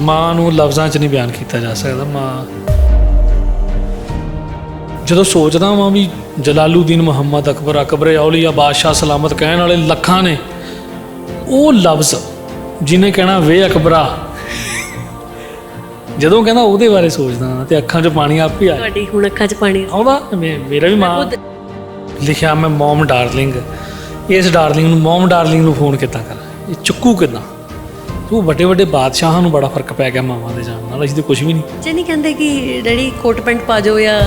ਮਾਂ ਨੂੰ ਲਫ਼ਜ਼ਾਂ 'ਚ ਨਹੀਂ ਬਿਆਨ ਕੀਤਾ ਜਾ ਸਕਦਾ ਮਾਂ। ਜਦੋਂ ਸੋਚਦਾ ਵਾਂ ਵੀ ਜਲਾਲੂਦੀਨ ਮੁਹੰਮਦ ਅਕਬਰ ਅਕਬਰ ਔਲੀਆ ਬਾਦਸ਼ਾਹ ਸਲਾਮਤ ਕਹਿਣ ਵਾਲੇ ਲੱਖਾਂ ਨੇ ਉਹ ਲਫ਼ਜ਼ ਜਿਹਨੇ ਕਹਿਣਾ ਵੇ ਅਕਬਰਾ ਜਦੋਂ ਕਹਿੰਦਾ ਉਹਦੇ ਬਾਰੇ ਸੋਚਦਾ ਤੇ ਅੱਖਾਂ 'ਚ ਪਾਣੀ ਆਪ ਹੀ ਆ ਤੁਹਾਡੀ ਹੁਣ ਅੱਖਾਂ 'ਚ ਪਾਣੀ। ਆਉਂਦਾ? ਮੇਰਾ ਵੀ ਮਾਂ ਲਿਖਿਆ ਮੈਂ ਮਮ ਡਾਰਲਿੰਗ ਇਸ ਡਾਰਲਿੰਗ ਨੂੰ ਮਮ ਡਾਰਲਿੰਗ ਨੂੰ ਫੋਨ ਕਿੱਦਾਂ ਕਰਾਂ? ਇਹ ਚੁੱਕੂ ਕਿੱਦਾਂ? ਉਹ ਵੱਡੇ ਵੱਡੇ ਬਾਦਸ਼ਾਹਾਂ ਨੂੰ ਬੜਾ ਫ਼ਰਕ ਪੈ ਗਿਆ ਮਾਵਾਂ ਦੇ ਜਾਣ ਨਾਲ ਅਸੀਂ ਤੇ ਕੁਝ ਵੀ ਨਹੀਂ। ਜੇ ਨਹੀਂ ਕਹਿੰਦੇ ਕਿ ਡੈਡੀ ਕੋਟ ਪੈਂਟ ਪਾ ਜਾਓ ਜਾਂ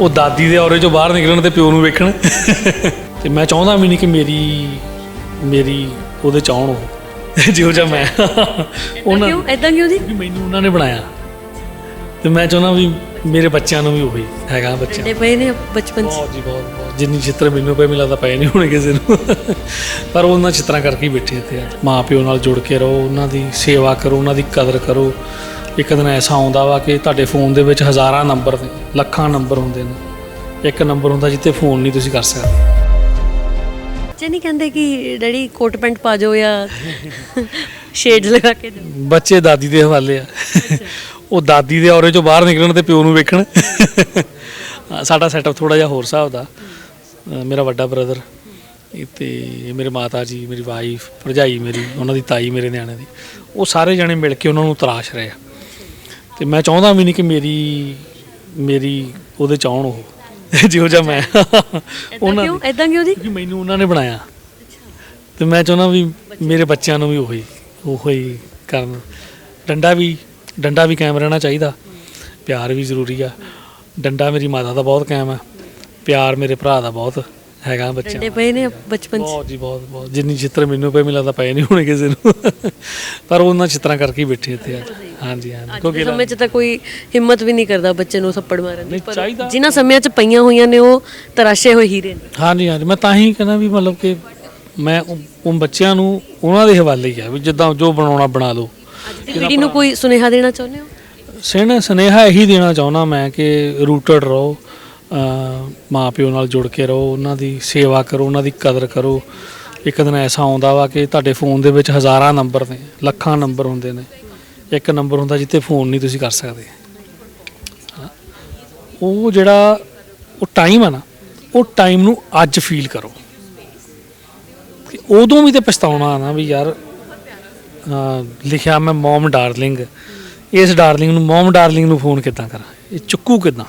ਉਹ ਦਾਦੀ ਦੇ ਔਰੇ ਚੋਂ ਬਾਹਰ ਨਿਕਲਣ ਤੇ ਪਿਓ ਨੂੰ ਵੇਖਣ। ਤੇ ਮੈਂ ਚਾਹੁੰਦਾ ਵੀ ਨਹੀਂ ਕਿ ਮੇਰੀ ਮੇਰੀ ਉਹਦੇ ਚਾਹਣ ਉਹ। ਜਿਹੋ ਜਿਹਾ ਮੈਂ। ਉਹਨਾਂ ਕਿਉਂ? ਐਦਾਂ ਕਿਉਂ ਜੀ? ਮੈਨੂੰ ਉਹਨਾਂ ਨੇ ਬਣਾਇਆ। ਤੇ ਮੈਂ ਚਾਹੁੰਦਾ ਵੀ ਮੇਰੇ ਬੱਚਿਆਂ ਨੂੰ ਵੀ ਉਹੀ ਹੈਗਾ ਬੱਚਿਆਂ ਡੰਡੇ ਪਏ ਨੇ ਬਚਪਨ 'ਚ। ਬਹੁਤ ਜੀ ਬਹੁਤ ਬਹੁਤ। ਜਿੰਨੀ ਚਿੱਤਰ ਮੈਨੂੰ ਪਏ ਮਿਲਦਾ ਤਾਂ ਪਏ ਨਹੀਂ ਹੋਣੇ ਕਿਸੇ ਨੂੰ। ਪਰ ਉਹਨਾਂ ਚਿੱਤਰਾਂ ਕਰਕੇ ਹੀ ਬੈਠੇ ਇੱਥੇ ਅੱਜ। ਮਾਂ ਪਿਓ ਨਾਲ ਜੁੜ ਕੇ ਰਹੋ ਉਹਨਾਂ ਦੀ ਸੇਵਾ ਕਰੋ ਉਹਨਾਂ ਦੀ ਕਦਰ ਕਰੋ। ਇੱਕ ਦਿਨ ਐਸਾ ਆਉਂਦਾ ਵਾ ਕਿ ਤੁਹਾਡੇ ਫੋਨ ਦੇ ਵਿੱਚ ਹਜ਼ਾਰਾਂ ਨੰਬਰ ਨੇ ਲੱਖਾਂ ਨੰਬਰ ਹੁੰਦੇ ਨੇ। ਇੱਕ ਨੰਬਰ ਹੁੰਦਾ ਜਿੱਤੇ ਫੋਨ ਨਹੀਂ ਤੁਸੀਂ ਕਰ ਸਕਦੇ। ਜੇ ਨਹੀਂ ਕਹਿੰਦੇ ਕਿ ਡੈਡੀ ਕੋਟ ਪੈਂਟ ਪਾ ਜਾਓ ਜਾਂ ਸ਼ੇਡਸ ਲਗਾ ਕੇ ਬੱਚੇ ਦਾਦੀ ਦੇ ਹਵਾਲੇ ਆ। ਉਹ ਦਾਦੀ ਦੇ ਔਰੇ ਚੋਂ ਬਾਹਰ ਨਿਕਲਣ ਤੇ ਪਿਓ ਨੂੰ ਵੇਖਣ। ਸਾਡਾ ਸੈਟਅਪ ਥੋੜਾ ਜਿਹਾ ਹੋਰ ਹਿਸਾਬ ਦਾ। ਮੇਰਾ ਵੱਡਾ ਬ੍ਰਦਰ ਤੇ ਮੇਰੇ ਮਾਤਾ ਜੀ ਮੇਰੀ ਵਾਈਫ ਭਰਜਾਈ ਮੇਰੀ ਉਹਨਾਂ ਦੀ ਤਾਈ ਮੇਰੇ ਨਿਆਣੇ ਦੀ ਉਹ ਸਾਰੇ ਜਣੇ ਮਿਲ ਕੇ ਉਹਨਾਂ ਨੂੰ ਤਰਾਸ਼ ਰਹੇ ਆ। ਤੇ ਮੈਂ ਚਾਹੁੰਦਾ ਵੀ ਨਹੀਂ ਕਿ ਮੇਰੀ ਮੇਰੀ ਉਹਦੇ ਚਾਹਣ ਉਹ। ਜਿਹੋ ਜਿਹਾ ਮੈਂ। ਉਹਨਾਂ ਕਿਉਂ? ਐਦਾਂ ਕਿਉਂ ਜੀ? ਕਿਉਂਕਿ ਮੈਨੂੰ ਉਹਨਾਂ ਨੇ ਬਣਾਇਆ। ਤੇ ਮੈਂ ਚਾਹੁੰਦਾ ਵੀ ਮੇਰੇ ਬੱਚਿਆਂ ਨੂੰ ਵੀ ਉਹੀ ਉਹੀ ਕਰਨ। ਡੰਡਾ ਵੀ ਡੰਡਾ ਵੀ ਕਾਇਮ ਰਹਿਣਾ ਚਾਹੀਦਾ। ਪਿਆਰ ਵੀ ਜ਼ਰੂਰੀ ਆ। ਡੰਡਾ ਮੇਰੀ ਮਾਤਾ ਦਾ ਬਹੁਤ ਕਾਇਮ ਆ। ਪਿਆਰ ਮੇਰੇ ਭਰਾ ਦਾ ਬਹੁਤ ਹੈਗਾ ਬੱਚਿਆਂ ਡੰਡੇ ਦਾ ਪਏ ਨੇ ਬਚਪਨ 'ਚ? ਬਹੁਤ ਜੀ ਬਹੁਤ ਬਹੁਤ। ਜਿੰਨੀ ਚਿੱਤਰ ਮੈਨੂੰ ਪਏ ਮਿਲਦਾ ਪਏ ਨਹੀਂ ਹੋਣੇ ਕਿਸੇ ਨੂੰ। ਪਰ ਉਹਨਾਂ ਚਿੱਤਰਾਂ ਕਰਕੇ ਹੀ ਬੈਠੇ ਇੱਥੇ ਅੱਜ। ਹਾਂਜੀ ਹਾਂਜੀ। ਅੱਜ ਦੇ ਸਮੇਂ 'ਚ ਤਾਂ ਕੋਈ ਹਿੰਮਤ ਵੀ ਨਹੀਂ ਕਰਦਾ ਬੱਚੇ ਨੂੰ ਥੱਪੜ ਮਾਰਨ ਦੀ। ਨਹੀਂ, ਪਰ ਚਾਹੀਦਾ। ਜਿਨ੍ਹਾਂ ਸਮਿਆਂ 'ਚ ਪਈਆਂ ਹੋਈਆਂ ਨੇ ਉਹ ਤਰਾਸ਼ੇ ਹੋਏ ਹੀਰੇ ਨੇ। ਹਾਂਜੀ ਹਾਂਜੀ। ਮੈਂ ਤਾਂ ਹੀ ਕਹਿੰਦਾ ਵੀ ਮਤਲਬ ਕਿ ਮੈਂ ਉਹ ਉਹ ਬੱਚਿਆਂ ਨੂੰ ਉਹਨਾਂ ਦੇ ਹਵਾਲੇ ਹੀ ਆ ਵੀ ਜਿੱਦਾਂ ਜੋ ਬਣਾਉਣਾ ਬਣਾ ਲਓ। ਅੱਜ ਦੀ ਪੀੜ੍ਹੀ ਨੂੰ ਕੋਈ ਸੁਨੇਹਾ ਦੇਣਾ ਚਾਹੁੰਦੇ ਹੋ? ਸਨ ਸੁਨੇਹਾ ਇਹੀ ਦੇਣਾ ਚਾਹੁੰਦਾ ਮੈਂ ਕਿ ਰੂਟਡ ਰਹੋ ਅਹ ਮਾਂ ਪਿਓ ਨਾਲ ਜੁੜ ਕੇ ਰਹੋ ਉਹਨਾਂ ਦੀ ਸੇਵਾ ਕਰੋ ਉਹਨਾਂ ਦੀ ਕਦਰ ਕਰੋ। ਇੱਕ ਦਿਨ ਐਸਾ ਆਉਂਦਾ ਵਾ ਕਿ ਤੁਹਾਡੇ ਫੋਨ ਦੇ ਵਿੱਚ ਹਜ਼ਾਰਾਂ ਨੰਬਰ ਨੇ ਲੱਖਾਂ ਨੰਬਰ ਹੁੰਦੇ ਨੇ। ਇੱਕ ਨੰਬਰ ਹੁੰਦਾ ਜਿੱਤੇ ਫੋਨ ਨਹੀਂ ਤੁਸੀਂ ਕਰ ਸਕਦੇ। ਹਾਂ। ਉਹ ਜਿਹੜਾ ਉਹ ਟਾਈਮ ਆ ਨਾ ਉਹ ਟਾਈਮ ਨੂੰ ਅੱਜ ਫੀਲ ਕਰੋ। ਕਿ ਉਦੋਂ ਵੀ ਤੇ ਪਛਤਾਉਣਾ ਨਾ ਵੀ ਯਾਰ ਲਿਖਿਆ ਮੈਂ ਮਮ ਡਾਰਲਿੰਗ। ਇਸ ਡਾਰਲਿੰਗ ਨੂੰ, ਮਮ ਡਾਰਲਿੰਗ ਨੂੰ ਫੋਨ ਕਿੱਦਾਂ ਕਰਾਂ? ਇਹ ਚੁੱਕੂ ਕਿੱਦਾਂ?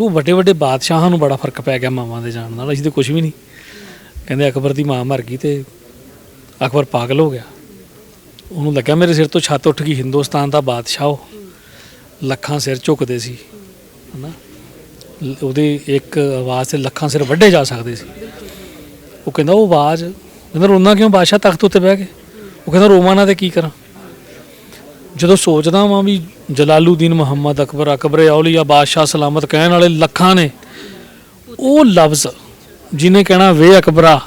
ਉਹ ਵੱਡੇ ਵੱਡੇ ਬਾਦਸ਼ਾਹਾਂ ਨੂੰ ਬੜਾ ਫ਼ਰਕ ਪੈ ਗਿਆ ਮਾਵਾਂ ਦੇ ਜਾਣ ਨਾਲ, ਅਸੀਂ ਤੇ ਕੁਝ ਵੀ ਨਹੀਂ। ਕਹਿੰਦੇ ਅਕਬਰ ਦੀ ਮਾਂ ਮਰ ਗਈ ਤੇ ਅਕਬਰ ਪਾਗਲ ਹੋ ਗਿਆ। ਉਹਨੂੰ ਲੱਗਿਆ ਮੇਰੇ ਸਿਰ ਤੋਂ ਛੱਤ ਉੱਠ ਗਈ, ਹਿੰਦੁਸਤਾਨ ਦਾ ਬਾਦਸ਼ਾਹ ਉਹ। ਲੱਖਾਂ ਸਿਰ ਝੁਕਦੇ ਸੀ, ਹਨਾ? ਲ- ਉਹਦੀ ਇੱਕ ਆਵਾਜ਼ ਤੇ ਲੱਖਾਂ ਸਿਰ ਵੱਢੇ ਜਾ ਸਕਦੇ ਸੀ। ਉਹ ਕਹਿੰਦਾ, ਉਹ ਆਵਾਜ਼ ਕਹਿੰਦਾ ਰੋਣਾ ਕਿਉਂ? ਬਾਦਸ਼ਾਹ ਤਖਤ ਉੱਤੇ ਬਹਿ ਕੇ ਉਹ ਕਹਿੰਦਾ ਰੋਵਾਂ ਨਾ ਤੇ ਕੀ ਕਰਾਂ? ਜਦੋਂ ਸੋਚਦਾ ਵਾਂ ਵੀ ਜਲਾਲੂਦੀਨ ਮੁਹੰਮਦ ਅਕਬਰ ਅਕਬਰ ਔਲੀਆ ਬਾਦਸ਼ਾਹ ਸਲਾਮਤ ਕਹਿਣ ਵਾਲੇ ਲੱਖਾਂ ਨੇ ਉਹ ਲਫ਼ਜ਼ ਜਿਹਨੇ ਕਹਿਣਾ ਵੇ ਅਕਬਰਾ।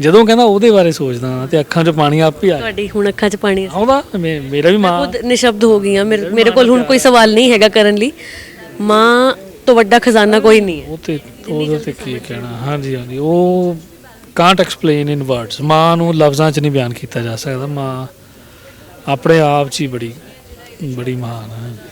ਜਦੋਂ ਕਹਿੰਦਾ ਉਹਦੇ ਬਾਰੇ ਸੋਚਦਾ ਤੇ ਅੱਖਾਂ 'ਚ ਪਾਣੀ ਆਪ ਹੀ ਆ ਤੁਹਾਡੀ ਹੁਣ ਅੱਖਾਂ 'ਚ ਪਾਣੀ। ਆਉਂਦਾ? ਮੇਰਾ ਵੀ ਮਾਂ ਖੁਦ ਨਿਸ਼ਬਦ ਹੋ ਗਈ ਮੇਰੇ ਕੋਲ ਹੁਣ ਕੋਈ ਸਵਾਲ ਨਹੀਂ ਹੈਗਾ ਕਰਨ ਲਈ। ਮਾਂ ਤੋਂ ਵੱਡਾ ਖਜ਼ਾਨਾ ਕੋਈ ਨਹੀਂ ਹੈ। ਉਹ ਤੇ ਉਹਦੇ ਤੇ ਕੀ ਕਹਿਣਾ? ਹਾਂਜੀ ਹਾਂਜੀ। ਉਹ ਕਾਂਟ ਐਕਸਪਲੇਨ ਇਨ ਵਰਡਸ ਮਾਂ ਨੂੰ ਲਫ਼ਜ਼ਾਂ 'ਚ ਨਹੀਂ ਬਿਆਨ ਕੀਤਾ ਜਾ ਸਕਦਾ। ਮਾਂ ਆਪਣੇ ਆਪ 'ਚ ਹੀ ਬੜੀ ਬੜੀ ਮਹਾਨ ਹੈ।